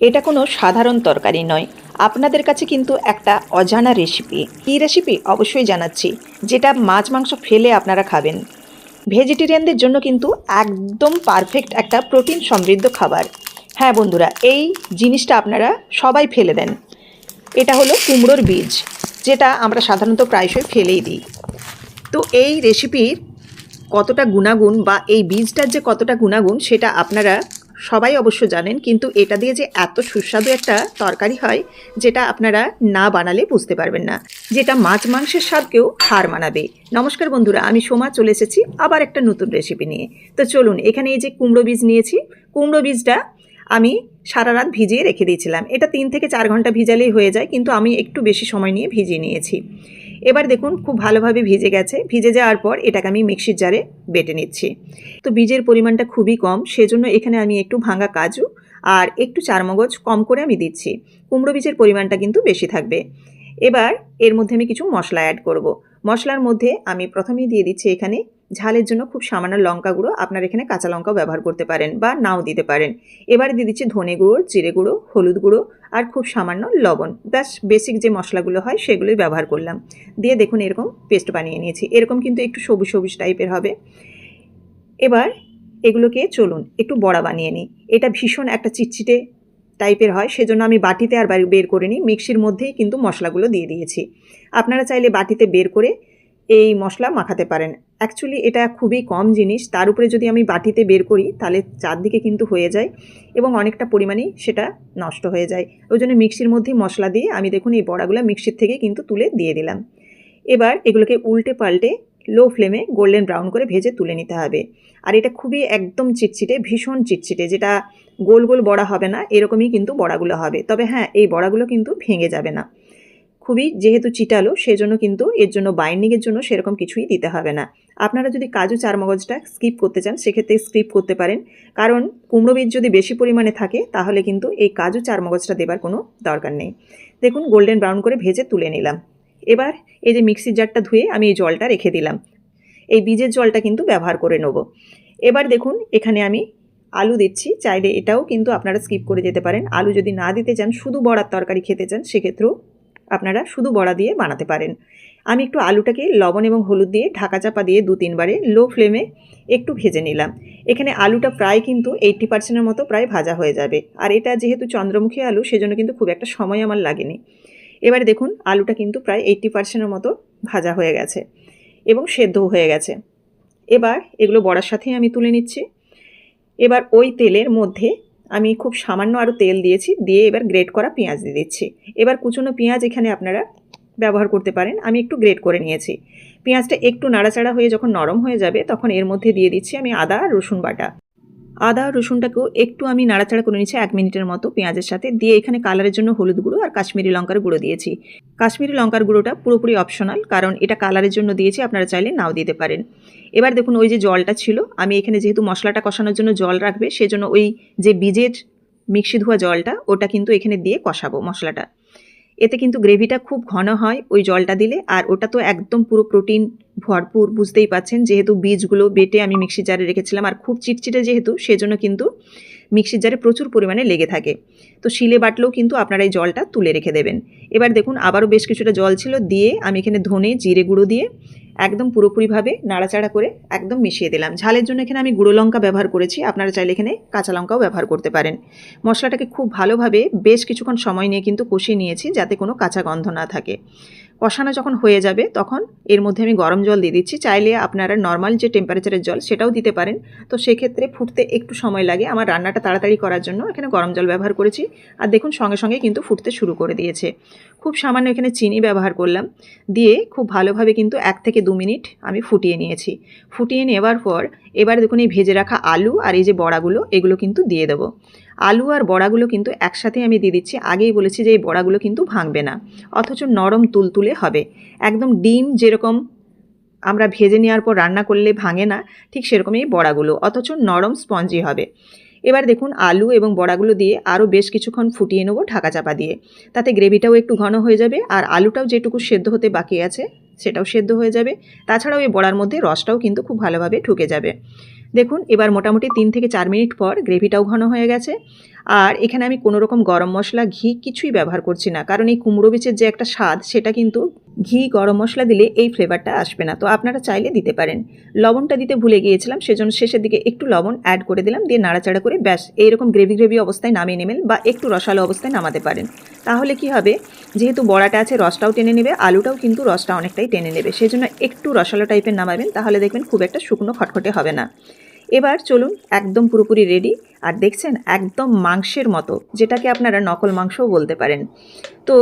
এটা কোনো সাধারণ তরকারি নয়। আপনাদের কাছে কিন্তু একটা অজানা রেসিপি কী রেসিপি অবশ্যই জানাচ্ছি, যেটা মাছ মাংস ফেলে আপনারা খাবেন। ভেজিটেরিয়ানদের জন্য কিন্তু একদম পারফেক্ট একটা প্রোটিন সমৃদ্ধ খাবার। হ্যাঁ বন্ধুরা, এই জিনিসটা আপনারা সবাই ফেলে দেন। এটা হলো কুমড়োর বীজ, যেটা আমরা সাধারণত প্রায়শই ফেলেই দিই। তো এই রেসিপির কতটা গুণাগুণ বা এই বীজটার যে কতটা গুণাগুণ, সেটা আপনারা সবাই অবশ্য জানেন, কিন্তু এটা দিয়ে যে এত সুস্বাদু একটা তরকারি হয়, যেটা আপনারা না বানালে বুঝতে পারবেন না। যেটা মাছ মাংসের স্বাদকেও হার মানাবে। নমস্কার বন্ধুরা, আমি সোমা, চলে এসেছি আবার একটা নতুন রেসিপি নিয়ে। তো চলুন, এখানে এই যে কুমড়ো বীজ নিয়েছি, কুমড়ো বীজটা আমি সারা রাত ভিজিয়ে রেখে দিয়েছিলাম। এটা তিন থেকে চার ঘণ্টা ভিজালেই হয়ে যায়, কিন্তু আমি একটু বেশি সময় নিয়ে ভিজিয়ে নিয়েছি। এবার দেখুন খুব ভালোভাবে ভিজে গেছে। ভিজে যাওয়ার পর এটাকে আমি মিক্সির জারে বেটে নিচ্ছি। তো বীজের পরিমাণটা খুবই কম, সেজন্য এখানে আমি একটু ভাঙা কাজু আর একটু চারমগজ কম করে আমি দিচ্ছি। কুমড়ো বীজের পরিমাণটা কিন্তু বেশি থাকবে। এবার এর মধ্যে আমি কিছু মশলা অ্যাড করব। মশলার মধ্যে আমি প্রথমেই দিয়ে দিচ্ছি এখানে ঝালের জন্য খুব সামান্য লঙ্কা গুঁড়ো। আপনার এখানে কাঁচা লঙ্কাও ব্যবহার করতে পারেন বা নাও দিতে পারেন। এবারে দিয়ে দিচ্ছি ধনে গুঁড়ো, জিরে গুঁড়ো, হলুদ গুঁড়ো আর খুব সামান্য লবণ। ব্যাস বেসিক যে মশলাগুলো হয় সেগুলোই ব্যবহার করলাম। দিয়ে দেখুন এরকম পেস্ট বানিয়ে নিয়েছি। এরকম কিন্তু একটু সবুজ সবুজ টাইপের হবে। এবার এগুলোকে চলুন একটু বড়া বানিয়ে নিই। এটা ভীষণ একটা চিটচিটে টাইপের হয়, সেজন্য আমি বাটিতে আর বের করে নিই। মিক্সির মধ্যেই কিন্তু মশলাগুলো দিয়ে দিয়েছি। আপনারা চাইলে বাটিতে বের করে এই মশলা মাখাতে পারেন। অ্যাকচুয়ালি এটা খুবই কম জিনিস। তার উপরে যদি আমি বাটিতে বের করি, তাহলে চারদিকে কিন্তু হয়ে যায় এবং অনেকটা পরিমাণেই সেটা নষ্ট হয়ে যায়। ওই জন্য মিক্সির মধ্যেই মশলা দিয়ে আমি দেখুন এই বড়াগুলো মিক্সির থেকে কিন্তু তুলে দিয়ে দিলাম। এবার এগুলোকে উল্টে পাল্টে লো ফ্লেমে গোল্ডেন ব্রাউন করে ভেজে তুলে নিতে হবে। আর এটা খুবই একদম চিটচিটে, ভীষণ চিটচিটে, যেটা গোল গোল বড়া হবে না, এরকমই কিন্তু বড়াগুলো হবে। তবে হ্যাঁ এই বড়াগুলো কিন্তু ভেঙে যাবে না। খুবই যেহেতু চিটালো, সেজন্য কিন্তু এর জন্য বাইন্ডিংয়ের জন্য সেরকম কিছুই দিতে হবে না। আপনারা যদি কাজু চারমগজটা স্কিপ করতে চান, সেক্ষেত্রে স্কিপ করতে পারেন। কারণ কুমড়ো বীজ যদি বেশি পরিমাণে থাকে, তাহলে কিন্তু এই কাজু চারমগজটা দেবার কোনো দরকার নেই। দেখুন, গোল্ডেন ব্রাউন করে ভেজে তুলে নিলাম। এবার এই যে মিক্সির জারটা ধুয়ে আমি এই জলটা রেখে দিলাম। এই বীজের জলটা কিন্তু ব্যবহার করে নেব। এবার দেখুন, এখানে আমি আলু দিচ্ছি। চাইলে এটাও কিন্তু আপনারা স্কিপ করে যেতে পারেন। আলু যদি না দিতে চান, শুধু বড়ার তরকারি খেতে চান, সেক্ষেত্রেও আপনারা শুধু বড়া দিয়ে বানাতে পারেন। আমি একটু আলুটাকে লবণ এবং হলুদ দিয়ে ঢাকা চাপা দিয়ে দু তিনবারে লো ফ্লেমে একটু ভেজে নিলাম। এখানে আলুটা প্রায় কিন্তু এইট্টি পার্সেন্টের মতো প্রায় ভাজা হয়ে যাবে। আর এটা যেহেতু চন্দ্রমুখী আলু, সেজন্য কিন্তু খুব একটা সময় আমার লাগেনি। এবারে দেখুন, আলুটা কিন্তু প্রায় এইট্টি পার্সেন্টের মতো ভাজা হয়ে গেছে এবং সেদ্ধও হয়ে গেছে। এবার এগুলো বড়ার সাথেই আমি তুলে নিচ্ছি। এবার ওই তেলের মধ্যে আমি খুব সামান্য আরও তেল দিয়েছি, দিয়ে এবার গ্রেট করা পেঁয়াজ দিয়ে দিচ্ছি। এবার কুচনো পেঁয়াজ এখানে আপনারা ব্যবহার করতে পারেন, আমি একটু গ্রেট করে নিয়েছি। পেঁয়াজটা একটু নাড়াচাড়া হয়ে যখন নরম হয়ে যাবে, তখন এর মধ্যে দিয়ে দিচ্ছি আমি আদা আর রসুন বাটা। আদা, রসুনটাকেও একটু আমি নাড়াচাড়া করে নিচ্ছি এক মিনিটের মতো পেঁয়াজের সাথে। দিয়ে এখানে কালারের জন্য হলুদ গুঁড়ো আর কাশ্মীরি লঙ্কার গুঁড়ো দিয়েছি। কাশ্মীরি লঙ্কার গুঁড়োটা পুরোপুরি অপশনাল কারণ এটা কালারের জন্য দিয়েছি, আপনারা চাইলে নাও দিতে পারেন। এবার দেখুন, ওই যে জলটা ছিল, আমি এখানে যেহেতু মশলাটা কষানোর জন্য জল রাখবে, সেজন্য ওই যে বীজের মিক্সি ধোয়া জলটা, ওটা কিন্তু এখানে দিয়ে কষাবো মশলাটা। এতে কিন্তু গ্রেভিটা খুব ঘন হয় ওই জলটা দিলে, আর ওটা তো একদম পুরো প্রোটিন ভরপুর, বুঝতেই পাচ্ছেন। যেহেতু বীজগুলো বেটে আমি মিক্সি জারে রেখেছিলাম, আর খুব চিটচিটে যেহেতু, সেজন্য কিন্তু মিক্সির জারে প্রচুর পরিমাণে লেগে থাকে। তো শিলে বাটলেও কিন্তু আপনারা এই জলটা তুলে রেখে দেবেন। এবার দেখুন, আবারও বেশ কিছুটা জল ছিল দিয়ে আমি এখানে ধনে, জিরে গুঁড়ো দিয়ে একদম পুরোপুরিভাবে নাড়াচাড়া করে একদম মিশিয়ে দিলাম। ঝালের জন্য এখানে আমি গুঁড়ো লঙ্কা ব্যবহার করেছি, আপনারা চাইলে এখানে কাঁচা লঙ্কাও ব্যবহার করতে পারেন। মশলাটাকে খুব ভালোভাবে বেশ কিছুক্ষণ সময় নিয়ে কিন্তু কষিয়ে নিয়েছি যাতে কোনো কাঁচা গন্ধ না থাকে। কষানো যখন হয়ে যাবে, তখন এর মধ্যে আমি গরম জল দিয়ে দিচ্ছি। চাইলে আপনারা নর্মাল যে টেম্পারেচারের জল, সেটাও দিতে পারেন। তো সেক্ষেত্রে ফুটতে একটু সময় লাগে। আমার রান্নাটা তাড়াতাড়ি করার জন্য এখানে গরম জল ব্যবহার করেছি। আর দেখুন, সঙ্গে সঙ্গে কিন্তু ফুটতে শুরু করে দিয়েছে। খুব সামান্য এখানে চিনি ব্যবহার করলাম। দিয়ে খুব ভালোভাবে কিন্তু এক থেকে দু মিনিট আমি ফুটিয়ে নিয়েছি। ফুটিয়ে নেওয়ার পর এবার দেখুন, এই ভেজে রাখা আলু আর এই যে বড়াগুলো, এগুলো কিন্তু দিয়ে দেবো। আলু আর বড়াগুলো কিন্তু একসাথে আমি দিয়ে দিচ্ছি। আগেই বলেছি যে এই বড়াগুলো কিন্তু ভাঙবে না। অথচ নরম তুলতুলে হবে। একদম ডিম যেরকম আমরা ভেজে নেওয়ার পর রান্না করলে ভাঙে না, ঠিক সেরকমই এই বড়াগুলো। অথচ নরম স্পঞ্জি হবে। এবার দেখুন, আলু এবং বড়াগুলো দিয়ে আরও বেশ কিছুক্ষণ ফুটিয়ে নেব ঢাকা চাপা দিয়ে। তাতে গ্রেভিটাও একটু ঘন হয়ে যাবে আর আলুটাও যেটুকু সেদ্ধ হতে বাকি আছে, সেটাও সেদ্ধ হয়ে যাবে। তাছাড়াও এই বড়ার মধ্যে রসটাও কিন্তু খুব ভালোভাবে ঢুকে যাবে। দেখুন, এবার মোটামুটি তিন থেকে চার মিনিট পর গ্রেভিটাও ঘন হয়ে গেছে। আর এখানে আমি কোনো রকম গরম মশলা, ঘি কিছুই ব্যবহার করছি না। কারণ এই কুমড়ো বীজের যে একটা স্বাদ, সেটা কিন্তু ঘি, গরম মশলা দিলে এই ফ্লেভারটা আসবে না। তো আপনারা চাইলে দিতে পারেন। লবণটা দিতে ভুলে গিয়েছিলাম, সেজন্য শেষের দিকে একটু লবণ অ্যাড করে দিলাম, দিয়ে নাড়াচাড়া করে ব্যাস, এইরকম গ্রেভি গ্রেভি অবস্থায় নামিয়ে নেবেন বা একটু রসালো অবস্থায় নামাতে পারেন। তাহলে কি হবে? যেহেতু বড়াটা আছে, রসটাও টেনে নেবে, আলুটাও কিন্তু রসটা অনেকটাই টেনে নেবে। সেই জন্য একটু রসালো টাইপের নামাবেন, তাহলে দেখবেন খুব একটা শুকনো খটখটে হবে না। এবার চলুন একদম পুরোপুরি রেডি আর দেখছেন একদম মাংসের মতো, যেটাকে আপনারা নকল মাংসও বলতে পারেন। তো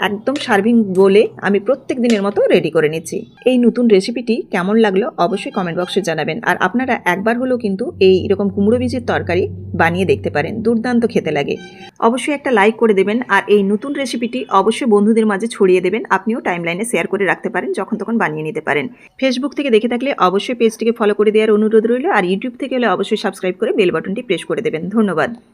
একদম সার্ভিং বলে আমি প্রত্যেক দিনের মতো রেডি করে নিচ্ছি। এই নতুন রেসিপিটি কেমন লাগল অবশ্যই কমেন্ট বক্সে জানাবেন। আর আপনারা একবার হলেও কিন্তু এই এরকম কুমড়ো বীজের তরকারি বানিয়ে দেখতে পারেন, দুর্দান্ত খেতে লাগে। অবশ্যই একটা লাইক করে দেবেন আর এই নতুন রেসিপিটি অবশ্যই বন্ধুদের মাঝে ছড়িয়ে দেবেন। আপনিও টাইমলাইনে শেয়ার করে রাখতে পারেন, যখন তখন বানিয়ে নিতে পারেন। ফেসবুক থেকে দেখে থাকলে অবশ্যই পেজটিকে ফলো করে দেওয়ার অনুরোধ রইল আর ইউটিউব থেকে হলে অবশ্যই সাবস্ক্রাইব করে বেল বাটনটি প্রেস করে দেবেন। ধন্যবাদ।